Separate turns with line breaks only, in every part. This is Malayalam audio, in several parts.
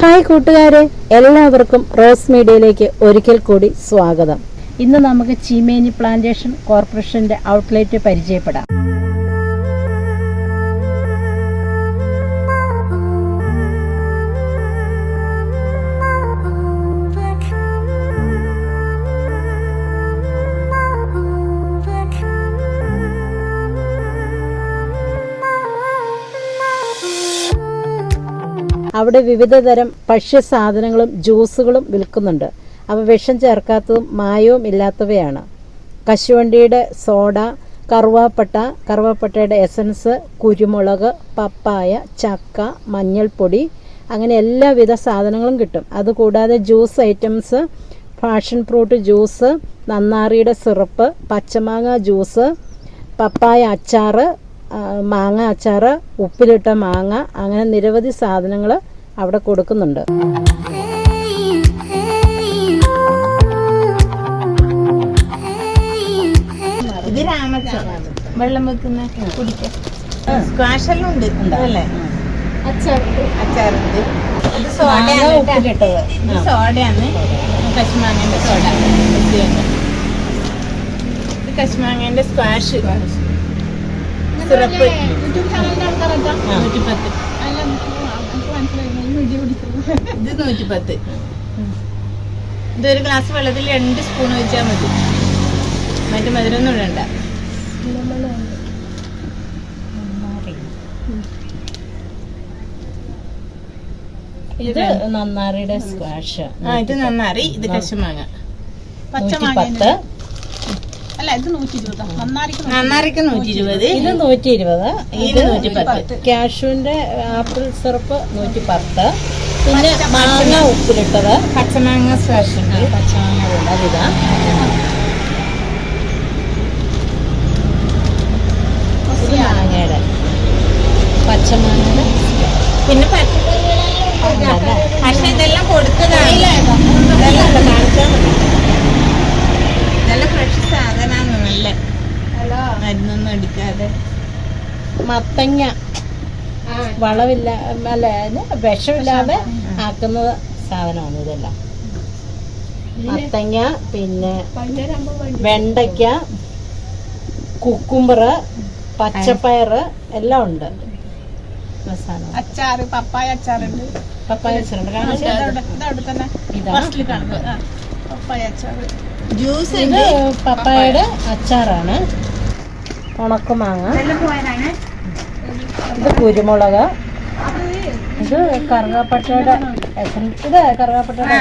ഹായ് കൂട്ടുകാരെ എല്ലാവർക്കും റോസ് മീഡിയയിലേക്ക് ഒരിക്കൽ കൂടി സ്വാഗതം. ഇന്ന് നമുക്ക് ചീമേനി പ്ലാന്റേഷൻ കോർപ്പറേഷന്റെ ഔട്ട്ലെറ്റ് പരിചയപ്പെടാം. അവിടെ വിവിധ തരം ഭക്ഷ്യസാധനങ്ങളും ജ്യൂസുകളും വിൽക്കുന്നുണ്ട്. അവ വിഷം ചേർക്കാത്തതും മായവും ഇല്ലാത്തവയാണ്. കശുവണ്ടിയുടെ സോഡ കറുവാപ്പട്ട കറുവാപ്പട്ടയുടെ എസൻസ് കുരുമുളക് പപ്പായ ചക്ക മഞ്ഞൾപ്പൊടി അങ്ങനെ എല്ലാവിധ സാധനങ്ങളും കിട്ടും. അതുകൂടാതെ juice items fashion fruit juice നന്നാറിയുടെ syrup പച്ചമാങ്ങ ജ്യൂസ് പപ്പായ അച്ചാറ് മാങ്ങ അച്ചാർ ഉപ്പിലിട്ട മാങ്ങ അങ്ങനെ നിരവധി സാധനങ്ങൾ അവിടെ കൊടുക്കുന്നുണ്ട്.
ഇത് രാമച്ച. വെള്ളം വെക്കുന്ന കുടിക്കാൻ ഉണ്ട് അല്ലേ അച്ചാറുണ്ട്. ഇത് സോഡയാണ്.
ഉപ്പിലിട്ടത്.
ഇത് സോഡയാണ്. കശുമാങ്ങന്റെ സോഡ. ഇത് കശുമാങ്ങന്റെ സ്ക്വാഷ്. സിറപ്പ്. നൂറ്റിപ്പത്ത്. ഇത് നൂറ്റിപ്പത്ത്. ഇതൊരു ഗ്ലാസ് വെള്ളത്തിൽ രണ്ട് സ്പൂൺ വെച്ചാൽ മതി. മറ്റു മധുരമൊന്നും ഇടണ്ട.
ഇത് നന്നാറിയുടെ സ്ക്വാഷ്
ആ ഇത് നന്നാറി ഇത് കശുമാങ്ങ.
നൂറ്റിപ്പത്ത്
ഇത് നൂറ്റി ഇരുപത്
ഇത് നൂറ്റി ഇരുപത്
ഇത് നൂറ്റി പത്ത്
ഇത്
ആപ്പിൾ സിറപ്പ് നൂറ്റി പത്ത് പിന്നെ മാങ്ങ ഉപ്പിലിട്ടത്.
പച്ചമാങ്ങ സ്പെഷ്യൽ
പച്ചമാങ്ങ ഉള്ളത് ഇതാ. മാങ്ങയുടെ. പച്ചമാങ്ങയുടെ
പിന്നെ പക്ഷെ ഇതെല്ലാം കൊടുത്തതാണ്. കാണിച്ചാൽ മതി. ഇതെല്ലാം ഫ്രഷ് സാധനമാണ് നല്ല. മരുന്നൊന്നും അടിക്കാതെ
മത്തങ്ങ. വളമില്ല അല്ല വിഷമില്ലാതെ ആക്കുന്ന സാധനമാണ് ഇതെല്ലാം. മത്തങ്ങ പിന്നെ വെണ്ടയ്ക്ക കുക്കുമ്പറ് പച്ചപ്പയറ് എല്ലാം ഉണ്ട്.
അച്ചാറ് പപ്പായ അച്ചാറുണ്ട്.
പപ്പായ
അച്ചാറുണ്ട്. ആ, പപ്പായ അച്ചാറ്.
ജ്യൂസ്
ഇത് പപ്പായയുടെ അച്ചാറാണ്. ഉണക്കമാങ്ങ ഇത് കുരുമുളക്. ഇത് കറുകാപ്പട്ടയുടെ ഇത് കറുകാപ്പട്ടയുടെ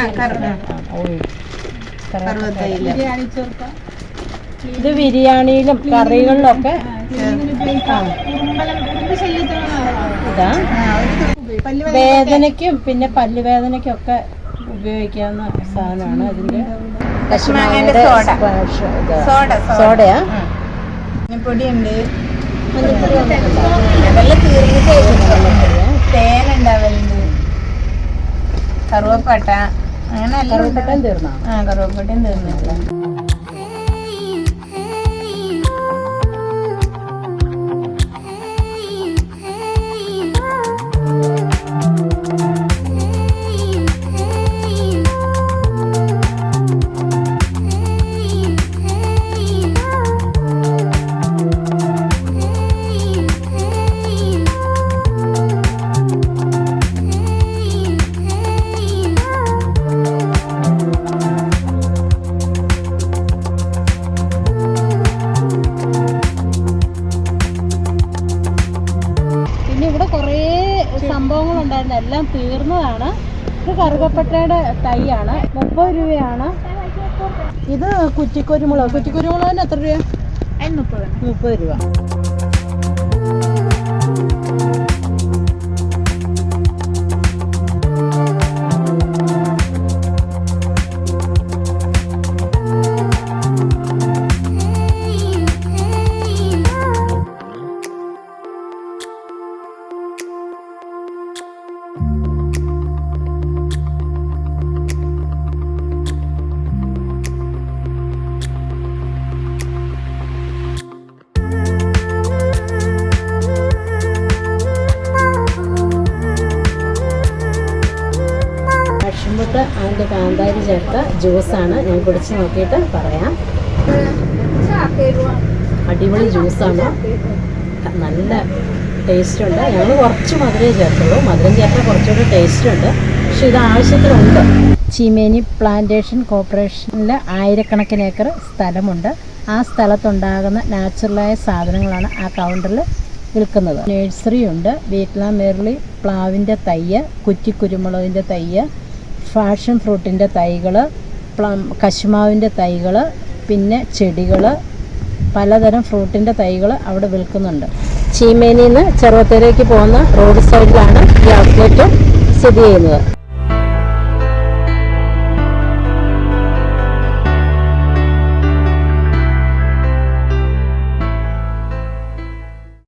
ഇത് ബിരിയാണിയിലും കറികളിലൊക്കെ ഇതാ. വേദനയ്ക്കും പിന്നെ പല്ലുവേദനയ്ക്കും ഒക്കെ ഉപയോഗിക്കാവുന്ന സാധനമാണ് അതിന്റെ
കശുമാങ്ങയുടെ സോഡ. സോഡ.
സോഡയാ?
പൊടിയുണ്ട്? അതെല്ലാം തീർന്നിട്ടേ തേൻ ഉണ്ടാവലുണ്ട്. കറുവപ്പട്ട. അങ്ങനെ തീർന്നു
കറുവപ്പട്ടയും തീർന്നോ?
ആ കറുവപ്പട്ടയും തീർന്നിട്ടില്ല
കറുകപ്പട്ടയുടെ തൈയാണ്. മുപ്പത് രൂപയാണ്. ഇത് കുറ്റിക്കുരുമുളക്. കുറ്റിക്കുരുമുളകിന് എത്ര രൂപ?
മുപ്പത്
മുപ്പത് രൂപ. ഫ്രൂട്ട് അതിന്റെ കാന്താരി ചേർത്ത ജ്യൂസാണ്. ഞാൻ കുടിച്ച് നോക്കിയിട്ട് പറയാം. അടിപൊളി ജ്യൂസാണ്. നല്ല ടേസ്റ്റ് ഉണ്ട് ഞങ്ങൾ കുറച്ച് മധുരമേ ചേർത്തുള്ളൂ. മധുരം ചേർത്താൽ കുറച്ചുകൂടി ടേസ്റ്റ് ഉണ്ട് പക്ഷെ ഇത് ആവശ്യത്തിനുണ്ട്. ചീമേനി പ്ലാന്റേഷൻ കോർപ്പറേഷനിൽ ആയിരക്കണക്കിന് ഏക്കർ സ്ഥലമുണ്ട്. ആ സ്ഥലത്തുണ്ടാകുന്ന നാച്ചുറലായ സാധനങ്ങളാണ് ആ കൗണ്ടറിൽ വിൽക്കുന്നത്. നേഴ്സറി ഉണ്ട് മെർലി പ്ലാവിന്റെ തയ്യ് കുറ്റിക്കുരുമുളകിന്റെ തയ്യ് ഫാഷൻ ഫ്രൂട്ടിന്റെ തൈകൾ പ്ലം കശുമാവിന്റെ തൈകൾ പിന്നെ ചെടികൾ പലതരം ഫ്രൂട്ടിന്റെ തൈകൾ അവിടെ വിൽക്കുന്നുണ്ട്. ചീമേനിയിൽ നിന്ന് ചെറുവത്തേരേക്ക് പോകുന്ന റോഡ് സൈഡിലാണ് ഈ ഔട്ട്ലെറ്റ് സ്ഥിതി ചെയ്യുന്നത്.